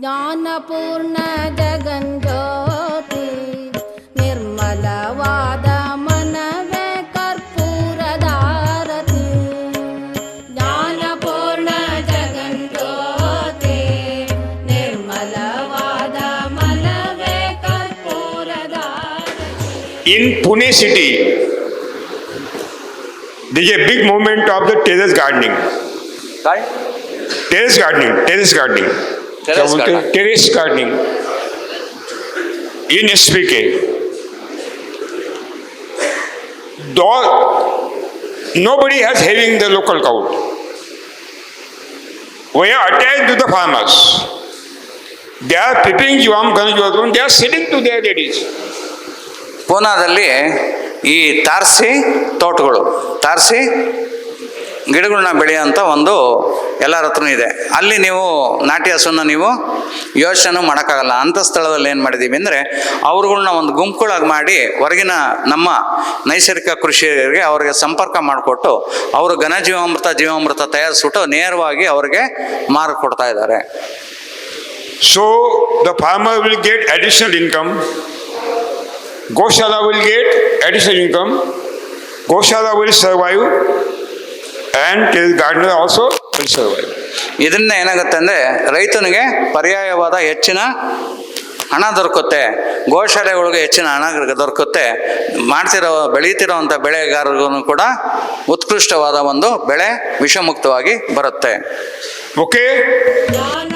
ज्ञानपूर्ण जगञ्ज्योति निर्मलवाद मनवे कर्पूरदारति ज्ञानपूर्ण जगञ्ज्योति निर्मलवाद मनवे in Pune city there is a big movement of the terrace gardening. Terrace gardening, terrace gardening. क्या Terrace बोलते हैं? garden. Terrace gardening. In SPK. Though nobody has having the local cow. We are attached to the farmers. They are preparing Jivam Ganajuvatun, they are selling to their ladies. ಪೂನಾದಲ್ಲಿ ಈ ತಾರಸಿ ತೋಟಗಳು. ತಾರಸಿ ಗಿಡಗಳನ್ನ ಬೆಳೆಯೋಂಥ ಒಂದು ಎಲ್ಲರ ಹತ್ರನೂ ಇದೆ. ಅಲ್ಲಿ ನೀವು ನಾಟಿ ಹಸುವನ್ನು ನೀವು ಯೋಚನೆ ಮಾಡೋಕ್ಕಾಗಲ್ಲ. ಅಂಥ ಸ್ಥಳದಲ್ಲಿ ಏನು ಮಾಡಿದ್ದೀವಿ ಅಂದರೆ ಅವ್ರುಗಳ್ನ ಒಂದು ಗುಂಪುಗಳಾಗಿ ಮಾಡಿ ಹೊರಗಿನ ನಮ್ಮ ನೈಸರ್ಗಿಕ ಕೃಷಿಯರಿಗೆ ಅವರಿಗೆ ಸಂಪರ್ಕ ಮಾಡಿಕೊಟ್ಟು ಅವರು ಘನ ಜೀವಾಮೃತ ಜೀವಾಮೃತ ತಯಾರಿಸ್ಬಿಟ್ಟು ನೇರವಾಗಿ ಅವ್ರಿಗೆ ಮಾರಿಕೊಡ್ತಾ ಇದ್ದಾರೆ. So the farmer will get additional income goshala will get additional income. Goshala will survive and the gardener also will survive. ಇದನ್ನ ಏನಾಗುತ್ತೆ ಅಂದರೆ ರೈತನಿಗೆ ಪರ್ಯಾಯವಾದ ಹೆಚ್ಚಿನ ಹಣ ದೊರಕುತ್ತೆ ಗೋಶಾಲೆಗಳಿಗೆ ಹೆಚ್ಚಿನ ಹಣ ದೊರಕುತ್ತೆ ಮಾಡ್ತಿರೋ ಬೆಳೀತಿರೋವಂಥ ಬೆಳೆಗಾರರಿಗೂ ಕೂಡ ಉತ್ಕೃಷ್ಟವಾದ ಒಂದು ಬೆಳೆ ವಿಷಮುಕ್ತವಾಗಿ ಬರುತ್ತೆ Okay? ಜ್ಞಾನ